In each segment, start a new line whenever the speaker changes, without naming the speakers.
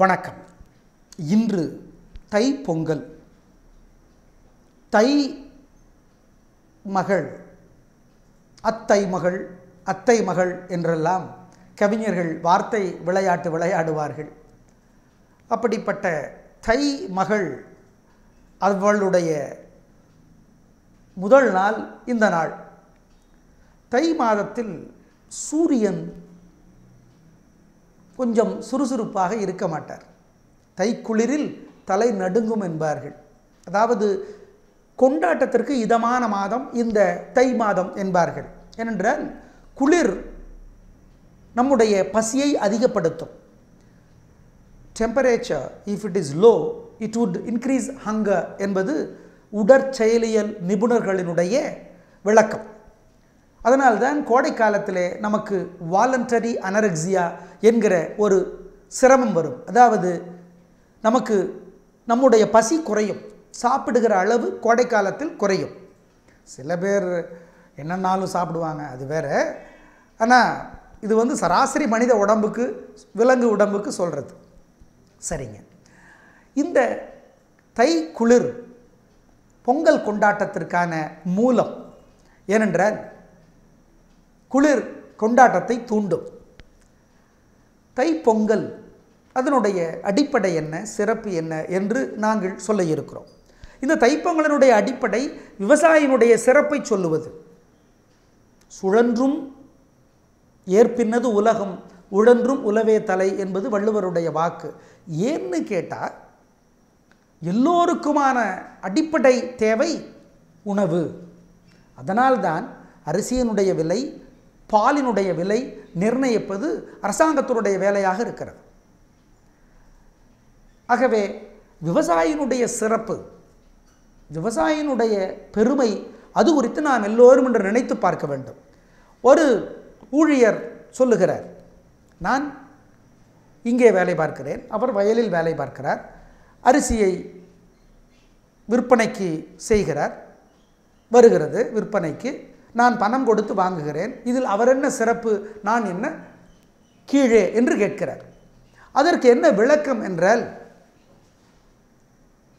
வணக்கம். இன்று தை பொங்கல். தை மகள் அத்தை மகள் அத்தை மகள் என்றெல்லாம் கவிஞர்கள் வார்த்தை விளையாட்டு விளையாடுவார்கள். அப்படிப்பட்ட தை மகள் அவளுடைய முதல் நாள் இந்த நாள். தை மாதத்தில் சூரியன் கொஞ்சம் சுறுசுறுப்பாக இருக்க மாட்டார். தைக்குளிரில் தலை நடுங்கும் என்பார்கள். அதாவது கொண்டாட்டத்திற்கு இதமான மாதம் இந்த தை மாதம் என்பார்கள். ஏனென்றால் குளிர் நம்முடைய பசியை அதிகப்படுத்தும். Temperature if it is low it would increase hunger என்பது உடற்செயலியல் நிபுணர்களினுடைய விளக்கம். அதனால்தான் கோடை காலத்திலே நமக்கு வாலண்டரி அனரெக்ஸியா என்கிற ஒரு சிரமம் வரும். அதாவது நமக்கு நம்முடைய பசி குறையும். சாப்பிடுகிற அளவு கோடை காலத்தில் குறையும். சில பேர் என்னன்னாலும் சாப்பிடுவாங்க அது வேற. ஆனால் இது வந்து சராசரி மனித உடம்புக்கு விலங்கு உடம்புக்கு சொல்கிறது சரிங்க. இந்த தை குளிர் பொங்கல் கொண்டாட்டத்திற்கான மூலம் ஏனென்றால் குளிர் கொண்டாட்டத்தை தூண்டும். தைப்பொங்கல் அதனுடைய அடிப்படை என்ன சிறப்பு என்ன என்று நாங்கள் சொல்ல இருக்கிறோம் இந்த தைப்பொங்கலினுடைய அடிப்படை விவசாயினுடைய சிறப்பை சொல்லுவது. சுழன்றும் ஏற்பின்னது உலகம் உழன்றும் உலவே தலை என்பது வள்ளுவருடைய வாக்கு. ஏன்னு கேட்டால் எல்லோருக்குமான அடிப்படை தேவை உணவு. அதனால்தான் அரிசியினுடைய விலை பாலினுடைய விலை நிர்ணயிப்பது அரசாங்கத்தினுடைய வேலையாக இருக்கிறது. ஆகவே விவசாயினுடைய சிறப்பு விவசாயினுடைய பெருமை அது குறித்து நாம் எல்லோரும் என்று நினைத்து பார்க்க வேண்டும். ஒரு ஊழியர் சொல்லுகிறார் நான் இங்கே வேலை பார்க்கிறேன் அவர் வயலில் வேலை பார்க்கிறார் அரிசியை விற்பனைக்கு செய்கிறார் வருகிறது விற்பனைக்கு நான் பணம் கொடுத்து வாங்குகிறேன். இதில் அவர் என்ன சிறப்பு? நான் என்ன? கீழே என்று கேட்கிறார். அதற்கு என்ன விளக்கம் என்றால்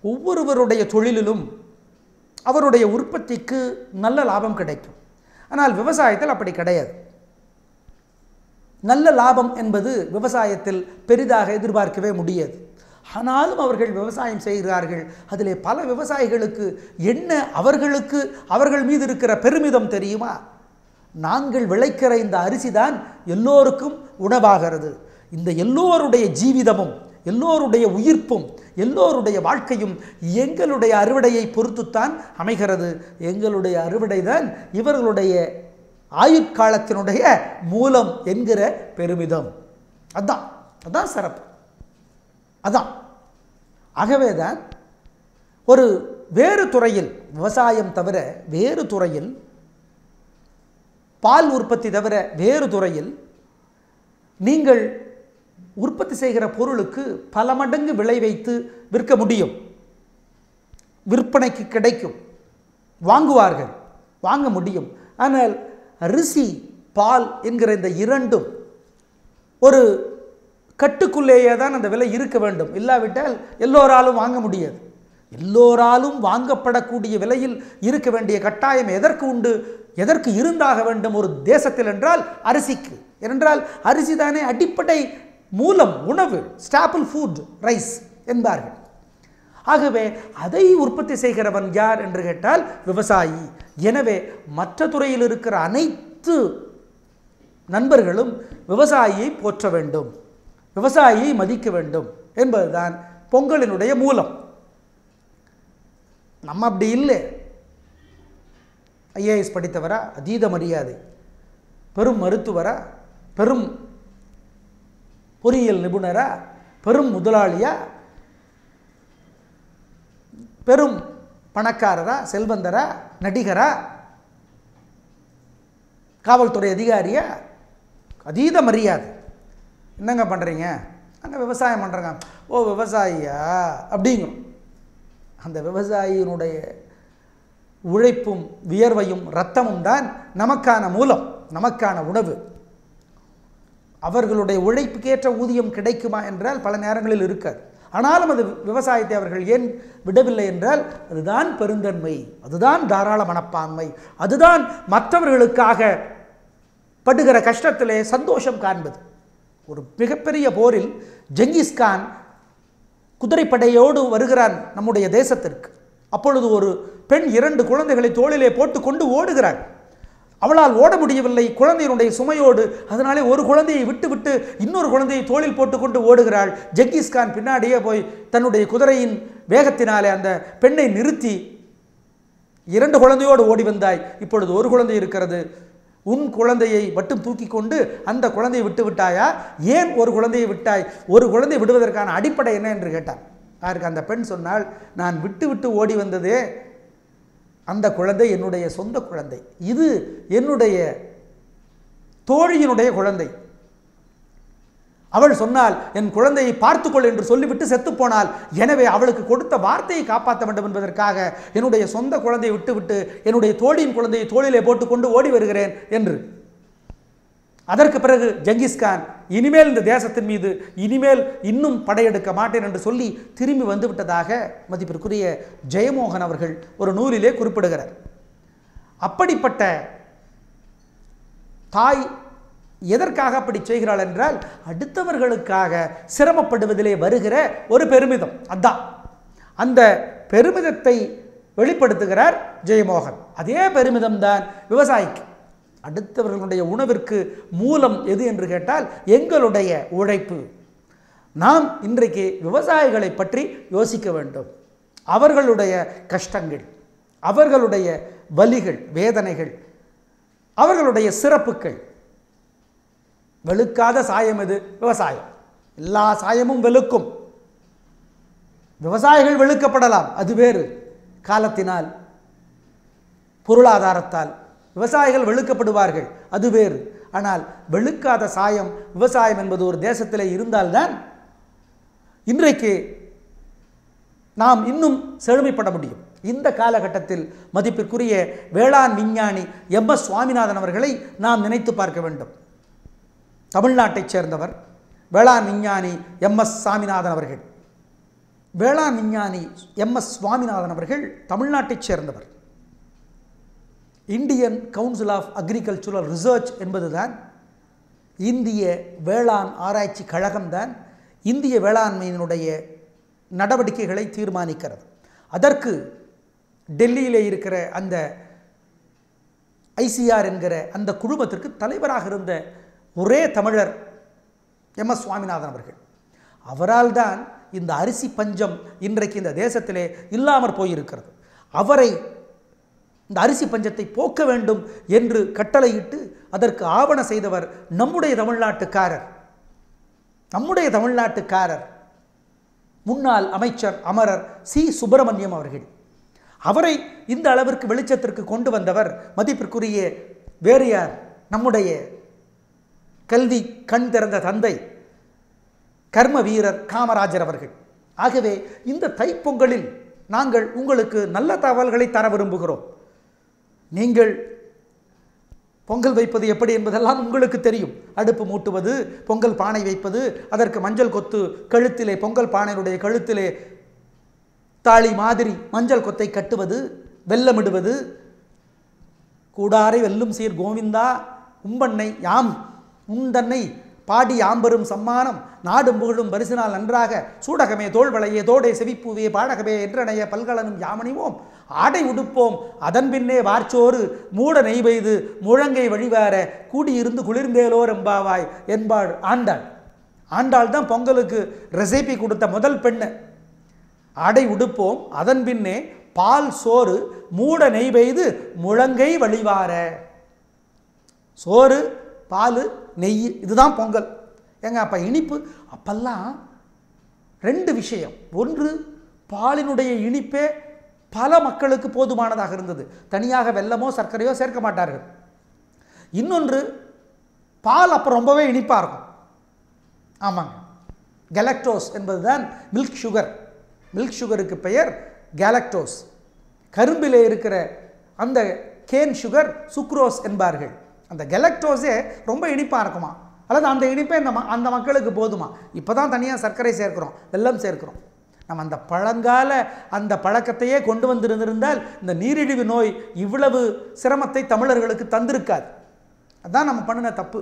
ஒவ்வொருவருடைய தொழிலிலும் அவருடைய உற்பத்திக்கு நல்ல லாபம் கிடைக்கும். ஆனால் விவசாயத்தில் அப்படி கிடையாது. நல்ல லாபம் என்பது விவசாயத்தில் பெரிதாக எதிர்பார்க்கவே முடியாது. ஆனாலும் அவர்கள் விவசாயம் செய்கிறார்கள். அதிலே பல விவசாயிகளுக்கு என்ன அவர்களுக்கு அவர்கள் மீது இருக்கிற பெருமிதம் தெரியுமா? நாங்கள் விளைக்கிற இந்த அரிசி தான் எல்லோருக்கும் உணவாகிறது. இந்த எல்லோருடைய ஜீவிதமும் எல்லோருடைய உயிர்ப்பும் எல்லோருடைய வாழ்க்கையும் எங்களுடைய அறுவடையை பொறுத்துத்தான் அமைகிறது. எங்களுடைய அறுவடை தான் இவர்களுடைய ஆயுட்காலத்தினுடைய மூலம் என்கிற பெருமிதம். அதான் அதான் சிறப்பு. அதான். ஆகவே தான் ஒரு வேறு துறையில் விவசாயம் தவிர வேறு துறையில் பால் உற்பத்தி தவிர வேறு துறையில் நீங்கள் உற்பத்தி செய்கிற பொருளுக்கு பல மடங்கு விலை வைத்து விற்க முடியும். விற்பனைக்கு கிடைக்கும். வாங்குவார்கள். வாங்க முடியும். ஆனால் அரிசி பால் என்கிற இந்த இரண்டும் ஒரு கட்டுக்குள்ளேயே தான் அந்த விலை இருக்க வேண்டும். இல்லாவிட்டால் எல்லோராலும் வாங்க முடியாது. எல்லோராலும் வாங்கப்படக்கூடிய விலையில் இருக்க வேண்டிய கட்டாயம் எதற்கு உண்டு? எதற்கு இருந்தாக வேண்டும் ஒரு தேசத்தில் என்றால் அரிசிக்கு. ஏனென்றால் அரிசி தானே அடிப்படை மூலம் உணவு ஸ்டாப்பிள் ஃபுட் ரைஸ் என்பார்கள். ஆகவே அதை உற்பத்தி செய்கிறவன் யார் என்று கேட்டால் விவசாயி. எனவே மற்ற துறையில் இருக்கிற அனைத்து நண்பர்களும் விவசாயியை போற்ற வேண்டும். விவசாயியை மதிக்க வேண்டும் என்பதுதான் பொங்கலினுடைய மூலம். நம்ம அப்படி இல்லை. ஐஏஎஸ் படித்தவரா? அதீத மரியாதை. பெரும் மருத்துவரா? பெரும் பொறியியல் நிபுணரா? பெரும் முதலாளியா? பெரும் பணக்காரரா? செல்வந்தரா? நடிகரா? காவல்துறை அதிகாரியா? அதீத மரியாதை. என்னங்க பண்ணுறீங்க அங்கே விவசாயம் பண்ணுறங்க ஓ விவசாயியா? அப்படிங்கும் அந்த விவசாயியினுடைய உழைப்பும் வியர்வையும் ரத்தமும் தான் நமக்கான மூலம் நமக்கான உணவு. அவர்களுடைய உழைப்புக்கேற்ற ஊதியம் கிடைக்குமா என்றால் பல நேரங்களில் இருக்காது. ஆனாலும் அது விவசாயத்தை அவர்கள் ஏன் விடவில்லை என்றால் அதுதான் பெருந்தன்மை அதுதான் தாராள மனப்பான்மை அதுதான் மற்றவர்களுக்காக படுகிற கஷ்டத்திலே சந்தோஷம் காண்பது. ஒரு மிகப்பெரிய போரில் ஜெங்கிஸ்கான் குதிரைப்படையோடு வருகிறான் நம்முடைய தேசத்திற்கு. அப்பொழுது ஒரு பெண் இரண்டு குழந்தைகளை தோளிலே போட்டுக்கொண்டு ஓடுகிறாள். அவளால் ஓட முடியவில்லை. குழந்தையினுடைய சுமையோடு அதனாலே ஒரு குழந்தையை விட்டு விட்டு இன்னொரு குழந்தையை தோளில் போட்டுக்கொண்டு ஓடுகிறாள். ஜெங்கிஸ்கான் பின்னாடியே போய் தன்னுடைய குதிரையின் வேகத்தினாலே அந்த பெண்ணை நிறுத்தி இரண்டு குழந்தையோடு ஓடி வந்தாய். இப்பொழுது ஒரு குழந்தை இருக்கிறது. உன் குழந்தையை மட்டும் தூக்கி கொண்டு அந்த குழந்தையை விட்டு விட்டாயா? ஏன் ஒரு குழந்தையை விட்டாய்? ஒரு குழந்தை விடுவதற்கான அடிப்படை என்ன என்று கேட்டான். யாருக்கு? அந்த பெண் சொன்னால் நான் விட்டு விட்டு ஓடி வந்ததே அந்த குழந்தை என்னுடைய சொந்த குழந்தை. இது என்னுடைய தோழியினுடைய குழந்தை. அவள் சொன்னால் என் குழந்தையை பார்த்துக்கொள் என்று சொல்லிவிட்டு செத்துப்போனால் எனவே அவளுக்கு கொடுத்த வார்த்தையை காப்பாற்ற வேண்டும் என்பதற்காக என்னுடைய சொந்த குழந்தையை விட்டுவிட்டு என்னுடைய தோழியின் குழந்தையை தோளிலே போட்டுக்கொண்டு ஓடி வருகிறேன் என்று. அதற்கு பிறகு ஜங்கிஸ்கான் இனிமேல் இந்த தேசத்தின் மீது இனிமேல் இன்னும் படையெடுக்க மாட்டேன் என்று சொல்லி திரும்பி வந்துவிட்டதாக மதிப்பிற்குரிய ஜெயமோகன் அவர்கள் ஒரு நூலிலே குறிப்பிடுகிறார். அப்படிப்பட்ட தாய் எதற்காக அப்படி செய்கிறாள் என்றால் அடுத்தவர்களுக்காக சிரமப்படுவதிலே வருகிற ஒரு பெருமிதம். அதான். அந்த பெருமிதத்தை வெளிப்படுத்துகிறார் ஜெயமோகன். அதே பெருமிதம் தான் விவசாயிக்கு. அடுத்தவர்களுடைய உணவிற்கு மூலம் எது என்று கேட்டால் எங்களுடைய உழைப்பு. நாம் இன்றைக்கு விவசாயிகளை பற்றி யோசிக்க வேண்டும். அவர்களுடைய கஷ்டங்கள் அவர்களுடைய வலிகள் வேதனைகள் அவர்களுடைய சிறப்புகள் வெளுக்காத சாயம் எது? விவசாயம். எல்லா சாயமும் வெளுக்கும். விவசாயிகள் வெளுக்கப்படலாம் அது வேறு. காலத்தினால் பொருளாதாரத்தால் விவசாயிகள் வெளுக்கப்படுவார்கள் அது வேறு. ஆனால் வெளுக்காத சாயம் விவசாயம் என்பது ஒரு தேசத்திலே இருந்தால்தான் இன்றைக்கு நாம் இன்னும் செழுமைப்பட முடியும். இந்த காலகட்டத்தில் மதிப்பிற்குரிய வேளாண் விஞ்ஞானி எம் எஸ் சுவாமிநாதன் அவர்களை நாம் நினைத்து பார்க்க வேண்டும். தமிழ்நாட்டைச் சேர்ந்தவர் வேளாண் விஞ்ஞானி எம் எஸ் சாமிநாதன் அவர்கள். வேளாண் விஞ்ஞானி எம் எஸ் சுவாமிநாதன் அவர்கள் தமிழ்நாட்டைச் சேர்ந்தவர். Indian council of agricultural research என்பதுதான் இந்திய வேளாண் ஆராய்ச்சி கழகம்தான் இந்திய வேளாண்மையினுடைய நடவடிக்கைகளை தீர்மானிக்கிறது. அதற்கு டெல்லியில் இருக்கிற அந்த ஐசிஆர் என்கிற அந்த குழுமத்திற்கு தலைவராக இருந்த ஒரே தமிழர் எம் எஸ் சுவாமிநாதன் அவர்கள். அவரால் தான் இந்த அரிசி பஞ்சம் இன்றைக்கு இந்த தேசத்திலே இல்லாமற் போயிருக்கிறது. அவரை இந்த அரிசி பஞ்சத்தை போக்க வேண்டும் என்று கட்டளையிட்டு அதற்கு ஆவண செய்தவர் நம்முடைய தமிழ்நாட்டுக்காரர். நம்முடைய தமிழ்நாட்டுக்காரர். முன்னாள் அமைச்சர் அமரர் சி. சுப்பிரமணியம் அவர்கள். அவரை இந்த அளவிற்கு வெளிச்சத்திற்கு கொண்டு வந்தவர் மதிப்பிற்குரிய வேறு யார்? நம்முடைய கல்வி கண் திறந்த தந்தை கர்ம வீரர் காமராஜர் அவர்கள். ஆகவே இந்த தைப்பொங்கலில் நாங்கள் உங்களுக்கு நல்ல தகவல்களை தர விரும்புகிறோம். நீங்கள் பொங்கல் வைப்பது எப்படி என்பதெல்லாம் உங்களுக்கு தெரியும். அடுப்பு மூட்டுவது பொங்கல் பானை வைப்பது அதற்கு மஞ்சள் கொத்து கழுத்திலே பொங்கல் பானையினுடைய கழுத்திலே தாளி மாதிரி மஞ்சள் கொத்தை கட்டுவது வெல்லமிடுவது. கூடாரை வெல்லும் சீர் கோவிந்தா உம்பண்ணை யாம் உந்தன்னை பாடி ஆம்பரும் சம்மானம் நாடும் புகழும் பரிசினால் நன்றாக சூடகமே தோல்வளையே தோடே செவிப்பூவே பாடகமே என்றனைய பல்கலனும் யாமணிவோம். ஆடை உடுப்போம் அதன் பின்னே வார்ச்சோறு மூட நெய் பெய்து முழங்கை வழிவார கூடியிருந்து குளிர்ந்தேலோர் எம்பாவாய் என்பாள் ஆண்டாள். ஆண்டாள் தான் பொங்கலுக்கு ரெசிபி கொடுத்த முதல் பெண்ணு. ஆடை உடுப்போம் அதன் பின்னே பால் சோறு மூட நெய் பெய்து முழங்கை வழிவார. சோறு பால் நெய் இதுதான் பொங்கல். ஏங்க அப்போ இனிப்பு அப்பெல்லாம் ரெண்டு விஷயம். ஒன்று பாலினுடைய இனிப்பே பல மக்களுக்கு போதுமானதாக இருந்தது. தனியாக வெல்லமோ சர்க்கரையோ சேர்க்க மாட்டார்கள். இன்னொன்று பால் அப்போ ரொம்பவே இனிப்பாக இருக்கும். ஆமாங்க. கெலக்டோஸ் என்பதுதான் மில்க் சுகர் மில்க் சுகருக்கு பெயர் கேலக்டோஸ் கரும்பிலே இருக்கிற அந்த கேன் சுகர் சுக்ரோஸ் என்பார்கள். அந்த கெலக்டோஸே ரொம்ப இனிப்பாக இருக்குமா? அல்லது அந்த இனிப்பே இந்த அந்த மக்களுக்கு போதுமா? இப்போ தான் தனியாக சர்க்கரை சேர்க்கிறோம் வெல்லம் சேர்க்கிறோம். நம்ம அந்த பழங்கால அந்த பழக்கத்தையே கொண்டு வந்திருந்திருந்தால் இந்த நீரிழிவு நோய் இவ்வளவு சிரமத்தை தமிழர்களுக்கு தந்திருக்காது. அதான் நம்ம பண்ணின தப்பு.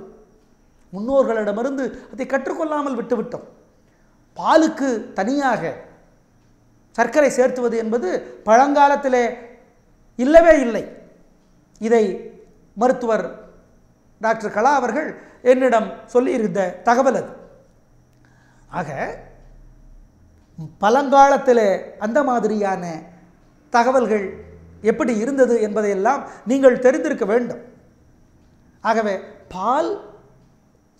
முன்னோர்களிடமிருந்து அதை கற்றுக்கொள்ளாமல் விட்டுவிட்டோம் பாலுக்கு தனியாக சர்க்கரை சேர்த்துவது என்பது பழங்காலத்திலே இல்லவே இல்லை. இதை மருத்துவர் டாக்டர் கலா அவர்கள் என்னிடம் சொல்லியிருந்த தகவல் அது. ஆக பழங்காலத்தில் அந்த மாதிரியான தகவல்கள் எப்படி இருந்தது என்பதையெல்லாம் நீங்கள் தெரிந்திருக்க வேண்டும். ஆகவே பால்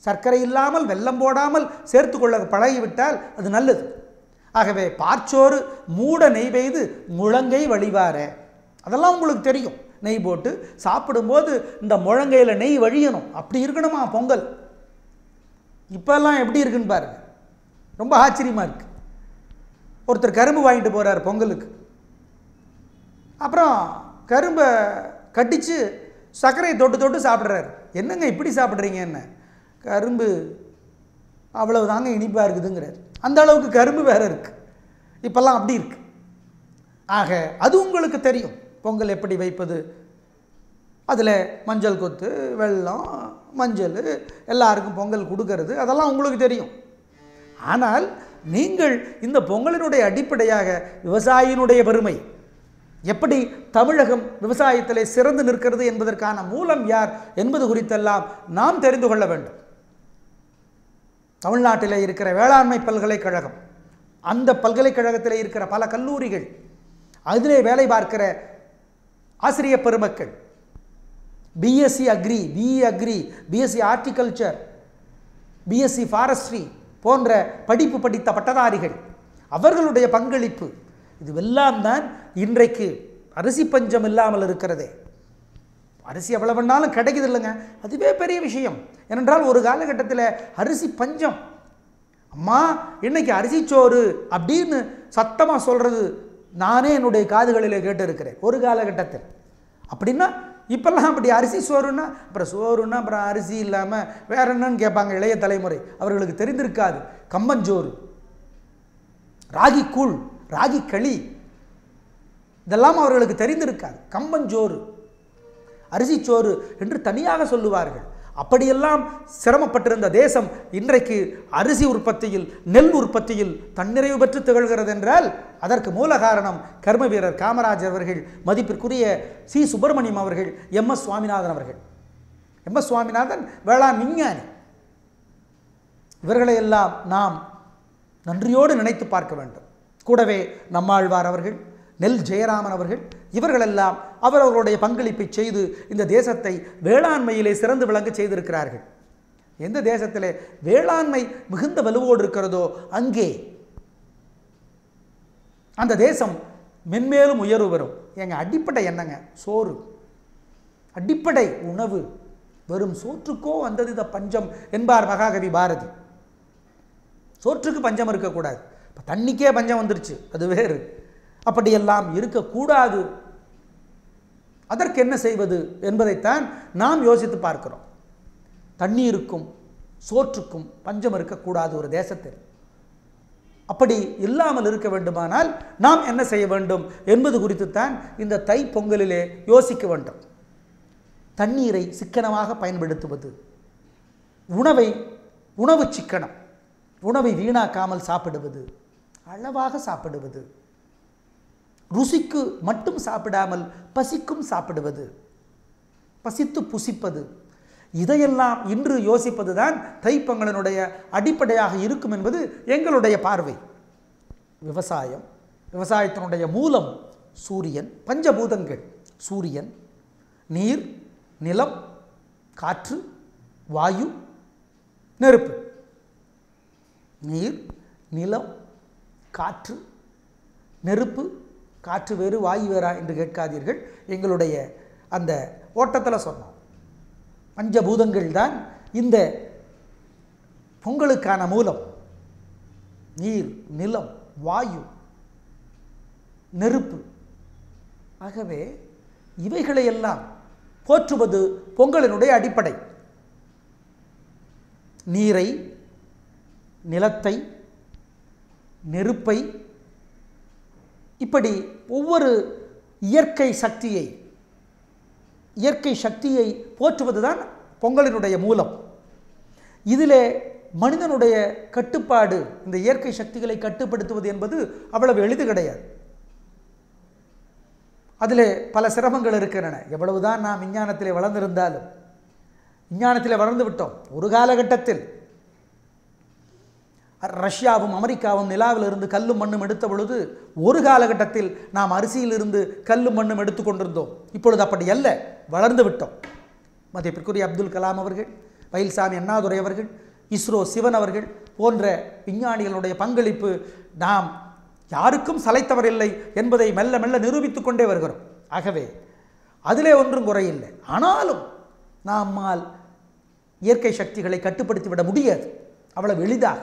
சர்க்கரை இல்லாமல் வெல்லம் போடாமல் சேர்த்து கொள்ள பழகிவிட்டால் அது நல்லது. ஆகவே பார்ச்சோறு மூட நெய் பெய்து முழங்கை வழிவார. அதெல்லாம் உங்களுக்கு தெரியும். நெய் போட்டு சாப்பிடும்போது இந்த முழங்கையில் நெய் வழியணும். அப்படி இருக்கணுமா பொங்கல்? இப்போல்லாம் எப்படி இருக்குன்னு பாருங்க. ரொம்ப ஆச்சரியமாக இருக்குது ஒருத்தர் கரும்பு வாங்கிட்டு போகிறார் பொங்கலுக்கு. அப்புறம் கரும்பை கட்டிச்சு சர்க்கரையை தொட்டு தொட்டு சாப்பிட்றாரு. என்னங்க இப்படி சாப்பிட்றீங்க என்ன கரும்பு அவ்வளவு தாங்க இனிப்பாக இருக்குதுங்கிறார். அந்த அளவுக்கு கரும்பு வேறு இருக்குது இப்போல்லாம் அப்படி இருக்குது ஆக அது உங்களுக்கு தெரியும். பொங்கல் எப்படி வைப்பது? அதில் மஞ்சள் கொத்து வெல்லம் மஞ்சள் எல்லாருக்கும் பொங்கல் கொடுக்கறது அதெல்லாம் உங்களுக்கு தெரியும். ஆனால் நீங்கள் இந்த பொங்கலினுடைய அடிப்படையாக விவசாயியினுடைய பெருமை எப்படி தமிழகம் விவசாயத்திலே சிறந்து நிற்கிறது என்பதற்கான மூலம் யார் என்பது குறித்தெல்லாம் நாம் தெரிந்து கொள்ள வேண்டும். தமிழ்நாட்டில் இருக்கிற வேளாண்மை பல்கலைக்கழகம் அந்த பல்கலைக்கழகத்தில் இருக்கிற பல கல்லூரிகள் அதிலே வேலை பார்க்கிற ஆசிரிய பெருமக்கள். BSc agri BE agri BSc horticulture BSc forestry போன்ற படிப்பு படித்த பட்டதாரிகள் அவர்களுடைய பங்களிப்பு இதுவெல்லாம் தான் இன்றைக்கு அரிசி பஞ்சம் இல்லாமல் இருக்கிறதே. அரிசி எவ்வளவு வேணாலும் கிடைக்குது இல்லைங்க. அதுவே பெரிய விஷயம். ஏனென்றால் ஒரு காலகட்டத்தில் அரிசி பஞ்சம். அம்மா இன்னைக்கு அரிசிச்சோறு அப்படின்னு சத்தமாக சொல்கிறது நானே என்னுடைய காதுகளில் கேட்டு இருக்கிறேன் ஒரு காலகட்டத்தில். அப்படின்னா இப்போல்லாம் அப்படி அரிசி சோறுன்னா அப்புறம் சோறுன்னா அப்புறம் அரிசி இல்லாமல் வேற என்னன்னு கேட்பாங்க இளைய தலைமுறை. அவர்களுக்கு தெரிந்திருக்காது. கம்பஞ்சோறு ராகி கூழ் ராகி களி இதெல்லாம் அவர்களுக்கு தெரிந்திருக்காது. கம்பஞ்சோறு அரிசி சோறு என்று தனியாக சொல்லுவார்கள். அப்படியெல்லாம் சிரமப்பட்டிருந்த தேசம் இன்றைக்கு அரிசி உற்பத்தியில் நெல் உற்பத்தியில் தன்னிறைவு பெற்று திகழ்கிறது என்றால் அதற்கு மூல காரணம் கர்ம வீரர் காமராஜர் அவர்கள் மதிப்பிற்குரிய சி. சுப்பிரமணியம் அவர்கள் எம். எஸ். சுவாமிநாதன் அவர்கள். எம். எஸ். சுவாமிநாதன் வேளாண் விஞ்ஞானி. இவர்களை எல்லாம் நாம் நன்றியோடு நினைத்து பார்க்க வேண்டும். கூடவே நம்மாழ்வார் அவர்கள் நெல் ஜெயராமன் அவர்கள் இவர்களெல்லாம் அவரவர்களுடைய பங்களிப்பை செய்து இந்த தேசத்தை வேளாண்மையிலே சிறந்து விளங்க செய்திருக்கிறார்கள். எந்த தேசத்திலே வேளாண்மை மிகுந்த வலுவோடு இருக்கிறதோ அங்கே அந்த தேசம் மென்மேலும் உயர்வு வரும் எங்க அடிப்படை என்னங்க? சோறு. அடிப்படை உணவு. வெறும் சோற்றுக்கோ வந்தது இந்த பஞ்சம் என்பார் மகாகவி பாரதி. சோற்றுக்கு பஞ்சம் இருக்கக்கூடாது. இப்போ தண்ணிக்கே பஞ்சம் வந்துருச்சு. அது வேறு. அப்படியெல்லாம் இருக்கக்கூடாது. அதற்கு என்ன செய்வது என்பதைத்தான் நாம் யோசித்து பார்க்கிறோம். தண்ணீருக்கும் சோற்றுக்கும் பஞ்சம் இருக்கக்கூடாது ஒரு தேசத்தில். அப்படி இல்லாமல் இருக்க வேண்டுமானால் நாம் என்ன செய்ய வேண்டும் என்பது குறித்துத்தான் இந்த தை பொங்கலிலே யோசிக்க வேண்டும். தண்ணீரை சிக்கனமாக பயன்படுத்துவது உணவை உணவு சிக்கனம் உணவை வீணாக்காமல் சாப்பிடுவது அளவாக சாப்பிடுவது ருசிக்கு மட்டும் சாப்பிடாமல் பசிக்கும் சாப்பிடுவது பசித்து புசிப்பது. இதையெல்லாம் இன்று யோசிப்பது தான் தைப்பொங்கலினுடைய அடிப்படையாக இருக்கும் என்பது எங்களுடைய பார்வை. விவசாயம் விவசாயத்தினுடைய மூலம் சூரியன் பஞ்சபூதங்கள் சூரியன் நீர் நிலம் காற்று வாயு நெருப்பு. நீர் நிலம் காற்று நெருப்பு காற்று வேறு வாயு வேறா என்று கேட்காதீர்கள். எங்களுடைய அந்த ஓட்டத்தில் சொன்னோம். பஞ்சபூதங்கள் தான் இந்த பொங்கலுக்கான மூலம். நீர் நிலம் வாயு நெருப்பு. ஆகவே இவைகளையெல்லாம் போற்றுவது பொங்கலினுடைய அடிப்படை. நீரை நிலத்தை நெருப்பை இப்படி ஒவ்வொரு இயற்கை சக்தியை இயற்கை சக்தியை போற்றுவதுதான் பொங்கலினுடைய மூலம். இதிலே மனிதனுடைய கட்டுப்பாடு இந்த இயற்கை சக்திகளை கட்டுப்படுத்துவது என்பது அவ்வளவு எளிது கிடையாது. அதில் பல சிரமங்கள் இருக்கின்றன. எவ்வளவுதான் நாம் விஞ்ஞானத்திலே வளர்ந்திருந்தாலும் விஞ்ஞானத்திலே வளர்ந்து விட்டோம். ஒரு காலகட்டத்தில் ரஷ்யாவும் அமெரிக்காவும் நிலாவிலிருந்து கல்லும் மண்ணும் எடுத்த பொழுது ஒரு காலகட்டத்தில் நாம் அரிசியிலிருந்து கல்லும் மண்ணும் எடுத்து கொண்டிருந்தோம். இப்பொழுது அப்படி அல்ல வளர்ந்து விட்டோம். மதிப்பிற்குரிய அப்துல் கலாம் அவர்கள் வயல்சாமி அண்ணாதுரை அவர்கள் இஸ்ரோ சிவன் அவர்கள் போன்ற விஞ்ஞானிகளுடைய பங்களிப்பு நாம் யாருக்கும் சளைத்தவரில்லை என்பதை மெல்ல மெல்ல நிரூபித்து கொண்டே வருகிறோம். ஆகவே அதிலே ஒன்றும் குறையில்லை. ஆனாலும் நம்மால் இயற்கை சக்திகளை கட்டுப்படுத்திவிட முடியாது. அவ்வளவு எளிதாக.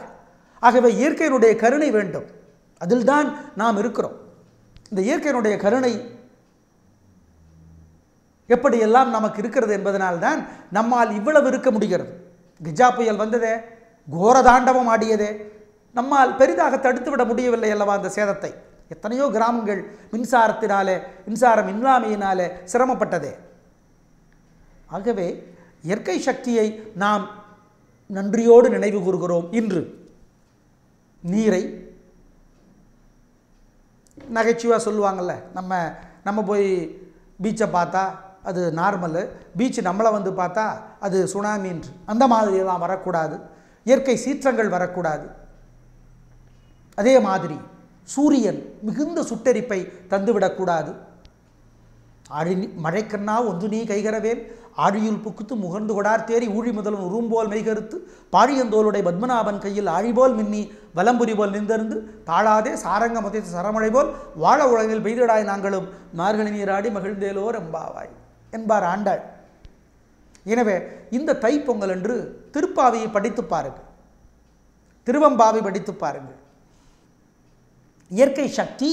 ஆகவே இயற்கையினுடைய கருணை வேண்டும். அதில்தான் நாம் இருக்கிறோம். இந்த இயற்கையினுடைய கருணை எப்படியெல்லாம் நமக்கு இருக்கிறது என்பதனால்தான் நம்மால் இவ்வளவு இருக்க முடிகிறது. கஜா புயல் வந்ததே கோரதாண்டவம் ஆடியதே நம்மால் பெரிதாக தடுத்து விட முடியவில்லை அல்லவா அந்த சேதத்தை? எத்தனையோ கிராமங்கள் மின்சாரத்தினாலே மின்சாரம் இல்லாமையினாலே சிரமப்பட்டதே. ஆகவே இயற்கை சக்தியை நாம் நன்றியோடு நினைவு கூறுகிறோம் இன்று. நீரை நகைச்சுவாக சொல்லுவாங்கள்ல நம்ம நம்ம போய் பீச்சை பார்த்தா அது நார்மலு பீச்சு நம்மளை வந்து பார்த்தா அது சுனாமின்று அந்த மாதிரியெல்லாம் வரக்கூடாது. இயற்கை சீற்றங்கள் வரக்கூடாது. அதே மாதிரி சூரியன் மிகுந்த சுட்டெரிப்பை தந்துவிடக்கூடாது. அழி மழைக்கண்ணா ஒன்று நீ கைகரவேல். ஆழியுள் புக்குத்து முகர்ந்து கொடார் தேறி ஊழி முதலும் உரும்போல் மெய்கருத்து. பாழியந்தோளுடைய பத்மநாபன் கையில் ஆழிபோல் மின்னி வலம்புரி போல் நின்றிருந்து தாழாதே சாரங்க மதித்து சரமழை போல் வாழ உலகில் பெய்திடாய் நாங்களும் மார்கழி நீராடி மகிழ்ந்தேலோர் எம்பாவாய் என்பார் ஆண்டாள். எனவே இந்த தைப்பொங்கல் என்று திருப்பாவையை படித்து பாருங்கள். திருவம்பாவை படித்து பாருங்கள். இயற்கை சக்தி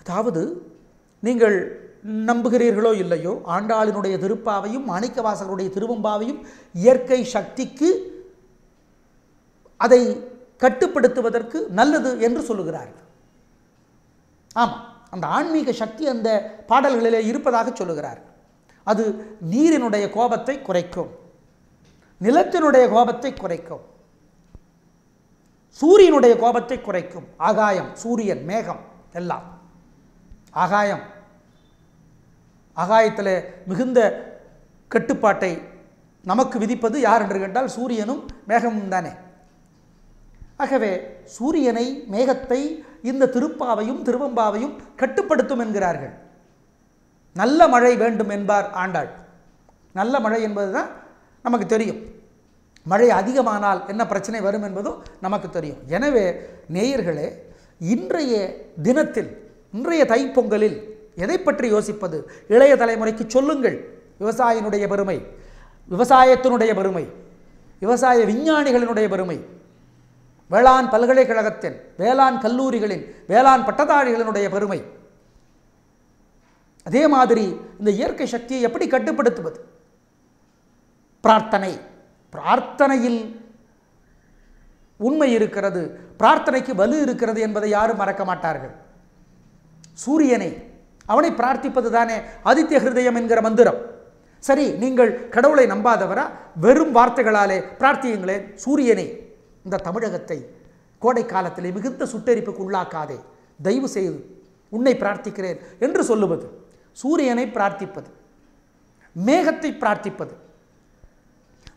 அதாவது நீங்கள் நம்புகிறீர்களோ இல்லையோ ஆண்டாளினுடைய திருப்பாவையும் மாணிக்கவாசகருடைய திருவம்பாவையும் இயற்கை சக்திக்கு அதை கட்டுப்படுத்துவதற்கு நல்லது என்று சொல்லுகிறார்கள். ஆமாம் அந்த ஆன்மீக சக்தி அந்த பாடல்களிலே இருப்பதாக சொல்லுகிறார்கள் அது நீரினுடைய கோபத்தை குறைக்கும் நிலத்தினுடைய கோபத்தை குறைக்கும் சூரியனுடைய கோபத்தை குறைக்கும். ஆகாயம் சூரியன் மேகம் எல்லாம். ஆகாயம் ஆகாயத்தில் மிகுந்த கட்டுப்பாட்டை நமக்கு விதிப்பது யார் என்று கேட்டால் சூரியனும் மேகமும் தானே. ஆகவே சூரியனை மேகத்தை இந்த திருப்பாவையும் திருவம்பாவையும் கட்டுப்படுத்தும் என்கிறார்கள். நல்ல மழை வேண்டும் என்பார் ஆண்டாள். நல்ல மழை என்பது தான் நமக்கு தெரியும். மழை அதிகமானால் என்ன பிரச்சனை வரும் என்பதும் நமக்கு தெரியும். எனவே நேயர்களே இன்றைய தினத்தில் இன்றைய தைப்பொங்கலில் எதை பற்றி யோசிப்பது? இளைய தலைமுறைக்கு சொல்லுங்கள். விவசாயினுடைய பெருமை விவசாயத்தினுடைய பெருமை விவசாய விஞ்ஞானிகளினுடைய பெருமை. வேளாண் பல்கலைக்கழகத்தின் வேளாண் கல்லூரிகளின் வேளாண் பட்டதாரிகளினுடைய பெருமை. அதே மாதிரி இந்த இயற்கை சக்தியை எப்படி கட்டுப்படுத்துவது? பிரார்த்தனை. பிரார்த்தனையில் உண்மை இருக்கிறது பிரார்த்தனைக்கு வலு இருக்கிறது என்பதை யாரும் மறக்க மாட்டார்கள். சூரியனை அவனை பிரார்த்திப்பது தானே ஆதித்ய ஹிருதயம் என்கிற மந்திரம். சரி நீங்கள் கடவுளை நம்பாதவரா? வெறும் வார்த்தைகளாலே பிரார்த்தியுங்களேன் சூரியனை இந்த தமிழகத்தை கோடை காலத்திலே மிகுந்த சுட்டெரிப்புக்கு உள்ளாக்காதே தயவு செய்து உன்னை பிரார்த்திக்கிறேன் என்று சொல்லுவது சூரியனை பிரார்த்திப்பது மேகத்தை பிரார்த்திப்பது.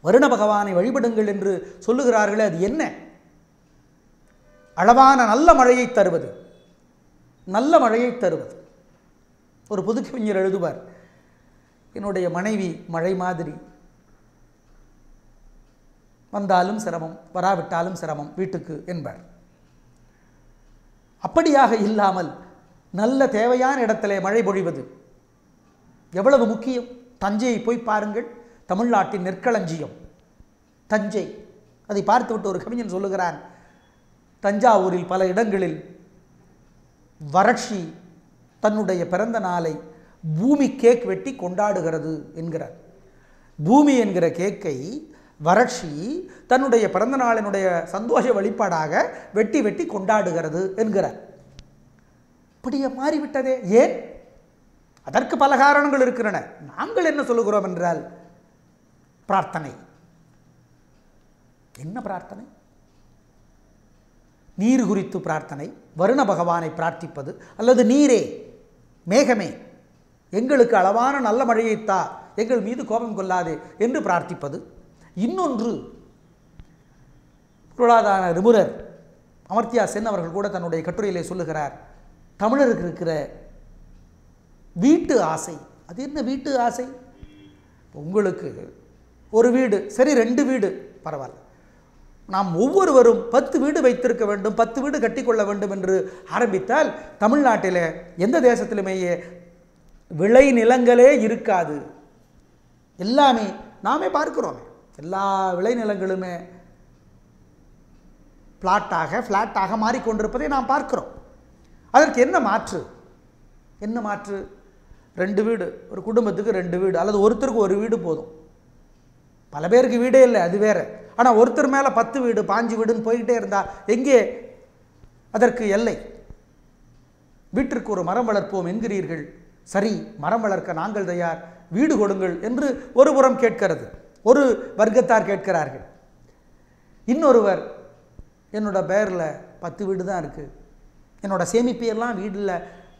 வருண பகவானை வழிபடுங்கள் என்று சொல்லுகிறார்களே அது என்ன? அளவான நல்ல மழையை தருவது நல்ல மழையை தருவது. ஒரு புதுக்கவிஞர் எழுதுவார் என்னுடைய மனைவி மழை மாதிரி வந்தாலும் சிரமம் வராவிட்டாலும் சிரமம் வீட்டுக்கு என்பார். அப்படியாக இல்லாமல் நல்ல தேவையான இடத்திலே மழை பொழிவது எவ்வளவு முக்கியம்? தஞ்சையை போய் பாருங்கள் தமிழ்நாட்டின் நெற்களஞ்சியம். தஞ்சை. அதை பார்த்துவிட்டு ஒரு கவிஞன் சொல்லுகிறான் தஞ்சாவூரில் பல இடங்களில் வறட்சி தன்னுடைய பிறந்த நாளை பூமி கேக் வெட்டி கொண்டாடுகிறது என்கிறார். பூமி என்கிற கேக்கை வறட்சி தன்னுடைய பிறந்த நாளினுடைய சந்தோஷ வழிபாடாக வெட்டி வெட்டி கொண்டாடுகிறது என்கிறார். இப்படியே மாறிவிட்டதே. ஏன்? அதற்கு பல காரணங்கள் இருக்கின்றன. நாங்கள் என்ன சொல்லுகிறோம் என்றால் பிரார்த்தனை. என்ன பிரார்த்தனை? நீர் குறித்து பிரார்த்தனை வருண பகவானை பிரார்த்திப்பது அல்லது நீரே மேகமே எங்களுக்கு அளவான நல்ல மழையைத்தா எங்கள் மீது கோபம் கொள்ளாதே என்று பிரார்த்திப்பது. இன்னொன்று பொருளாதார நிபுணர் அமர்த்தியா சென் அவர்கள் கூட தன்னுடைய கட்டுரையிலே சொல்லுகிறார் தமிழருக்கு இருக்கிற வீட்டு ஆசை. அது என்ன வீட்டு ஆசை? உங்களுக்கு ஒரு வீடு சரி ரெண்டு வீடு பரவாயில்ல. நாம் ஒவ்வொருவரும் பத்து வீடு வைத்திருக்க வேண்டும் பத்து வீடு கட்டிக்கொள்ள வேண்டும் என்று ஆரம்பித்தால் தமிழ்நாட்டில் எந்த தேசத்திலுமேயே விளை நிலங்களே இருக்காது. எல்லாமே நாமே பார்க்கிறோமே. எல்லா விளைநிலங்களுமே பிளாட்டாக ஃப்ளாட்டாக மாறிக்கொண்டிருப்பதை நாம் பார்க்கிறோம். அதற்கு என்ன மாற்று? என்ன மாற்று? ரெண்டு வீடு ஒரு குடும்பத்துக்கு ரெண்டு வீடு அல்லது ஒருத்தருக்கு ஒரு வீடு போதும். பல பேருக்கு வீடே இல்லை அது வேறு. ஆனால் ஒருத்தர் மேலே பத்து வீடு பாஞ்சு வீடுன்னு போய்கிட்டே இருந்தால் எங்கே? அதற்கு எல்லை. வீட்டிற்கு ஒரு மரம் வளர்ப்போம் என்கிறீர்கள். சரி மரம் வளர்க்க நாங்கள் தயார். வீடு கொடுங்கள் என்று ஒரு புறம் கேட்கிறது. ஒரு வர்க்கத்தார் கேட்கிறார்கள். இன்னொருவர் என்னோட பேரில் பத்து வீடு தான் இருக்குது என்னோட சேமிப்பையெல்லாம் வீடில்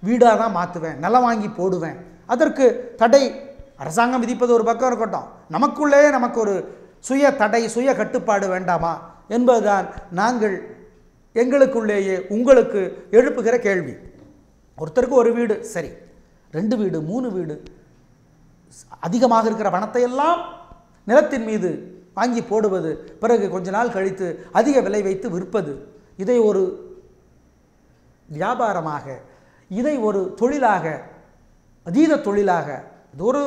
வீடாக தான் மாற்றுவேன் நிலம் வாங்கி போடுவேன். அதற்கு தடை அரசாங்கம் விதிப்பது ஒரு பக்கம் இருக்கட்டும். நமக்குள்ளேயே நமக்கு ஒரு சுய தடை சுய கட்டுப்பாடு வேண்டாமா? என்பதுதான் நாங்கள் எங்களுக்குள்ளேயே உங்களுக்கு எழுப்புகிற கேள்வி. ஒருத்தருக்கு ஒரு வீடு சரி. ரெண்டு வீடு மூணு வீடு அதிகமாக இருக்கிற பணத்தை எல்லாம் நிலத்தின் மீது வாங்கி போடுவது பிறகு கொஞ்ச நாள் கழித்து அதிக விலை வைத்து விற்பது இதை ஒரு வியாபாரமாக இதை ஒரு தொழிலாக அதீத தொழிலாக இது ஒரு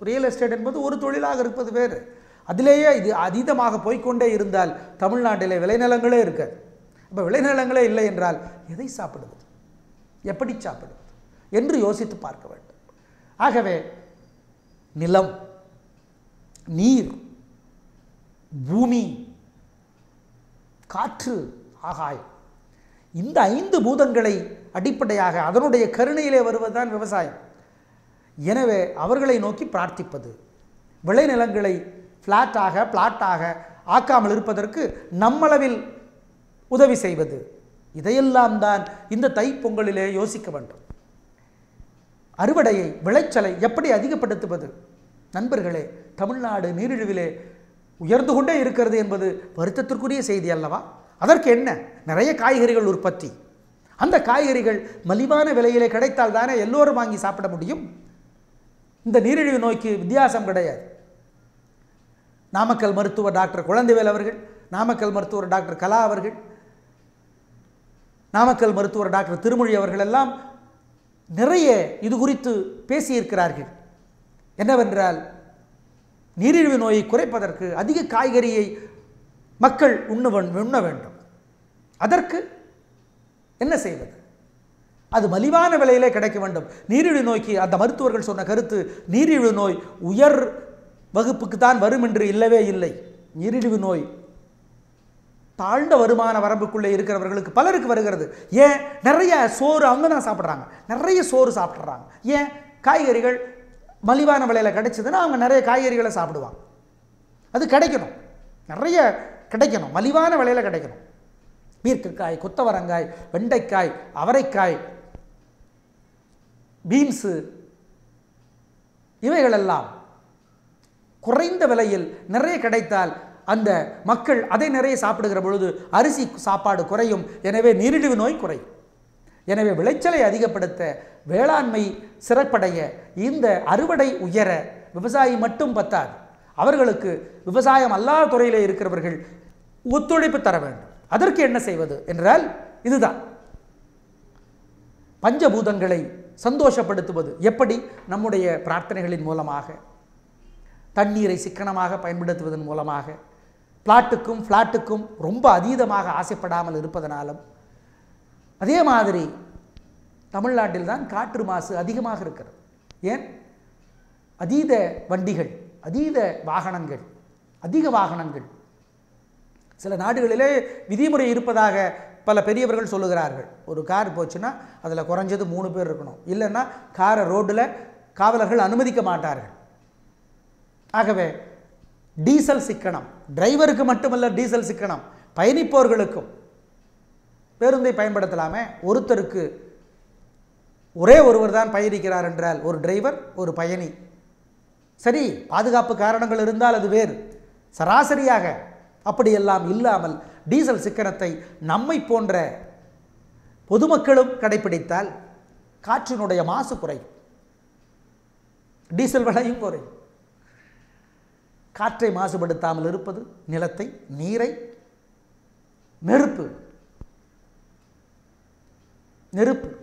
ரியல் எஸ்டேட் என்பது ஒரு தொழிலாக இருப்பது வேறு. அதிலேயே இது அதீதமாக போய்க்கொண்டே இருந்தால் தமிழ்நாட்டிலே விளைநிலங்களே இருக்காது. இப்போ விளைநிலங்களே இல்லை என்றால் எதை சாப்பிடுவது? எப்படி சாப்பிடுவது? என்று யோசித்து பார்க்க வேண்டும். ஆகவே நிலம் நீர் பூமி காற்று ஆகாயம் இந்த ஐந்து பூதங்களை அடிப்படையாக அதனுடைய கருணையிலே வருவதுதான் விவசாயம். எனவே அவர்களை நோக்கி பிரார்த்திப்பது. விளைநிலங்களை ஃப்ளாட்டாக பிளாட்டாக ஆக்காமல் இருப்பதற்கு நம்மளவில் உதவி செய்வது. இதையெல்லாம் தான் இந்த தைப்பொங்கலிலே யோசிக்க வேண்டும். அறுவடையை விளைச்சலை எப்படி அதிகப்படுத்துவது? நண்பர்களே தமிழ்நாடு நீரிழிவிலே உயர்ந்து கொண்டே இருக்கிறது என்பது வருத்தத்திற்குரிய செய்தி அல்லவா? அதற்கு என்ன? நிறைய காய்கறிகள் உற்பத்தி. அந்த காய்கறிகள் மலிவான விலையிலே கிடைத்தால் தானே எல்லோரும் வாங்கி சாப்பிட முடியும்? இந்த நீரிழிவு நோய்க்கு வித்தியாசம் கிடையாது. நாமக்கல் மருத்துவர் டாக்டர் குழந்தைவேல் அவர்கள் நாமக்கல் மருத்துவர் டாக்டர் கலா அவர்கள் நாமக்கல் மருத்துவர் டாக்டர் திருமொழி அவர்கள் எல்லாம் நிறைய இது குறித்து பேசியிருக்கிறார்கள். என்னவென்றால் நீரிழிவு நோயை குறைப்பதற்கு அதிக காய்கறியை மக்கள் உண்ண உண்ண வேண்டும். அதற்கு என்ன செய்வது? அது மலிவான விலையிலே கிடைக்க வேண்டும். நீரிழிவு நோய்க்கு அந்த மருத்துவர்கள் சொன்ன கருத்து நீரிழிவு நோய் உயர் வகுப்புக்கு தான் வரும் என்று இல்லவே இல்லை. நீரிழிவு நோய் தாழ்ந்த வருமான வரம்புக்குள்ளே இருக்கிறவர்களுக்கு பலருக்கு வருகிறது. ஏன்? நிறைய சோறு அவங்க தான் சாப்பிட்றாங்க. நிறைய சோறு சாப்பிட்றாங்க. ஏன்? காய்கறிகள் மலிவான விலையில் கிடைச்சதுன்னா அவங்க நிறைய காய்கறிகளை சாப்பிடுவாங்க. அது கிடைக்கணும். நிறைய கிடைக்கணும். மலிவான விலையில் கிடைக்கணும். பீர்க்கக்காய் கொத்தவரங்காய் வெண்டைக்காய் அவரைக்காய் பீன்ஸு இவைகளெல்லாம் குறைந்த விலையில் நிறைய கிடைத்தால் அந்த மக்கள் அதை நிறைய சாப்பிடுகிற பொழுது அரிசி சாப்பாடு குறையும். எனவே நீரிழிவு நோய் குறையும். எனவே விளைச்சலை அதிகப்படுத்த வேளாண்மை சிறப்படைய இந்த அறுவடை உயர விவசாயி மட்டும் பத்தாது. அவர்களுக்கு விவசாயம் அல்லாத துறையில் இருக்கிறவர்கள் ஒத்துழைப்பு தர வேண்டும். அதற்கு என்ன செய்வது? என்றால் இதுதான். பஞ்சபூதங்களை சந்தோஷப்படுத்துவது. எப்படி? நம்முடைய பிரார்த்தனைகளின் மூலமாக. தண்ணீரை சிக்கனமாக பயன்படுத்துவதன் மூலமாக. பிளாட்டுக்கும் ஃப்ளாட்டுக்கும் ரொம்ப அதீதமாக ஆசைப்படாமல் இருப்பதனாலும். அதே மாதிரி தமிழ்நாட்டில் தான் காற்று மாசு அதிகமாக இருக்கிறது. ஏன்? அதீத வண்டிகள் அதீத வாகனங்கள் அதிக வாகனங்கள். சில நாடுகளிலே விதிமுறை இருப்பதாக பல பெரியவர்கள் சொல்லுகிறார்கள். ஒரு கார் போச்சுன்னா அதில் குறைஞ்சது மூணு பேர் இருக்கணும். இல்லைன்னா காரை ரோட்டில் காவலர்கள் அனுமதிக்க மாட்டார்கள். ஆகவே டீசல் சிக்கனம் டிரைவருக்கு மட்டுமல்ல டீசல் சிக்கனம் பயணிப்பவர்களுக்கும் பேருந்தை பயன்படுத்தலாமே. ஒருத்தருக்கு ஒரே ஒருவர் தான் பயணிக்கிறார் என்றால் ஒரு டிரைவர் ஒரு பயணி. சரி பாதுகாப்பு காரணங்கள் இருந்தால் அது வேறு. சராசரியாக அப்படியெல்லாம் இல்லாமல் டீசல் சிக்கனத்தை நம்மை போன்ற பொதுமக்களும் கடைபிடித்தால் காற்றினுடைய மாசு குறையும். டீசல் விலையும் குறையும். காற்றை மாசுபடுத்தாமல் இருப்பது நிலத்தை நீரை நெருப்பு. நெருப்பு.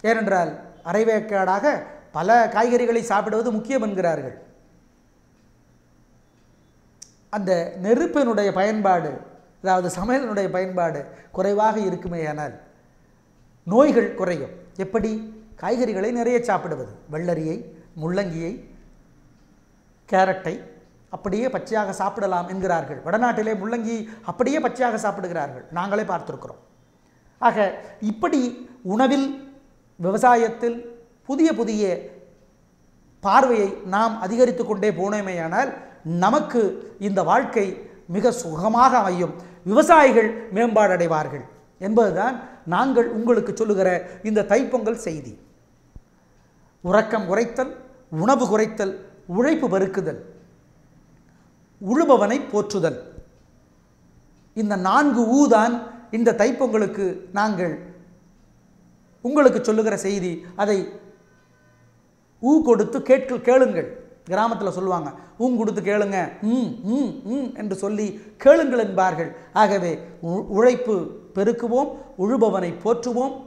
ஏனென்றால் அரைவேக்காடாக பல காய்கறிகளை சாப்பிடுவது முக்கியம் என்கிறார்கள். அந்த நெருப்பினுடைய பயன்பாடு அதாவது சமையலினுடைய பயன்பாடு குறைவாக இருக்குமேயானால் நோய்கள் குறையும். எப்படி? காய்கறிகளை நிறைய சாப்பிடுவது. வெள்ளரியை முள்ளங்கியை கேரட்டை அப்படியே பச்சையாக சாப்பிடலாம் என்கிறார்கள். வடநாட்டிலே முள்ளங்கி அப்படியே பச்சையாக சாப்பிடுகிறார்கள். நாங்களே பார்த்துருக்கிறோம். ஆக இப்படி உணவில் விவசாயத்தில் புதிய புதிய பார்வையை நாம் அதிகரித்து கொண்டே போனோமேயானால் நமக்கு இந்த வாழ்க்கை மிக சுகமாக அமையும். விவசாயிகள் மேம்பாடடைவார்கள். என்பதுதான் நாங்கள் உங்களுக்கு சொல்லுகிற இந்த தைப்பொங்கல் செய்தி. உறக்கம் குறைத்தல் உணவு குறைத்தல் உழைப்பு பெருக்குதல் உழுபவனை போற்றுதல். இந்த நான்கு ஊதான் இந்த தைப்பொங்கலுக்கு நாங்கள் உங்களுக்கு சொல்லுகிற செய்தி. அதை ஊ கொடுத்து கேட்க கேளுங்கள். கிராமத்தில் சொல்லுவாங்க ஊங் கொடுத்து கேளுங்க. ம் ம் ம் என்று சொல்லி கேளுங்கள் என்பார்கள். ஆகவே உ- உழைப்பு பெருக்குவோம் உழுபவனை போற்றுவோம்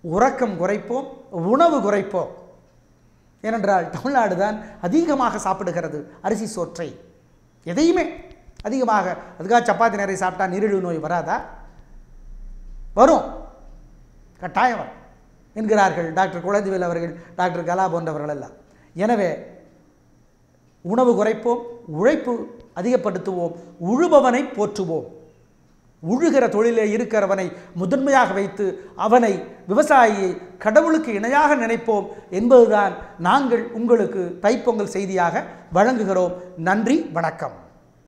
உறக்கம் குறைப்போம் உணவு குறைப்போம். ஏனென்றால் தமிழ்நாடு தான் அதிகமாக சாப்பிடுகிறது அரிசி சோற்றை. எதையுமே அதிகமாக அதுக்காக சப்பாத்தி நிறைய சாப்பிட்டா நீரிழிவு நோய் வராதா? வரும். கட்டாயம் வரும். என்கிறார்கள் டாக்டர் குழந்தைவேல் அவர்கள் டாக்டர் கலா போன்றவர்கள் எல்லாம். எனவே உணவு குறைப்போம் உழைப்பு அதிகப்படுத்துவோம் உழுபவனை போற்றுவோம். உழுகிற தொழிலே இருக்கிறவனை முதன்மையாக வைத்து அவனை விவசாயியை கடவுளுக்கு இணையாக நினைப்போம் என்பதுதான் நாங்கள் உங்களுக்கு தைப்பொங்கல் செய்தியாக வழங்குகிறோம். நன்றி வணக்கம்.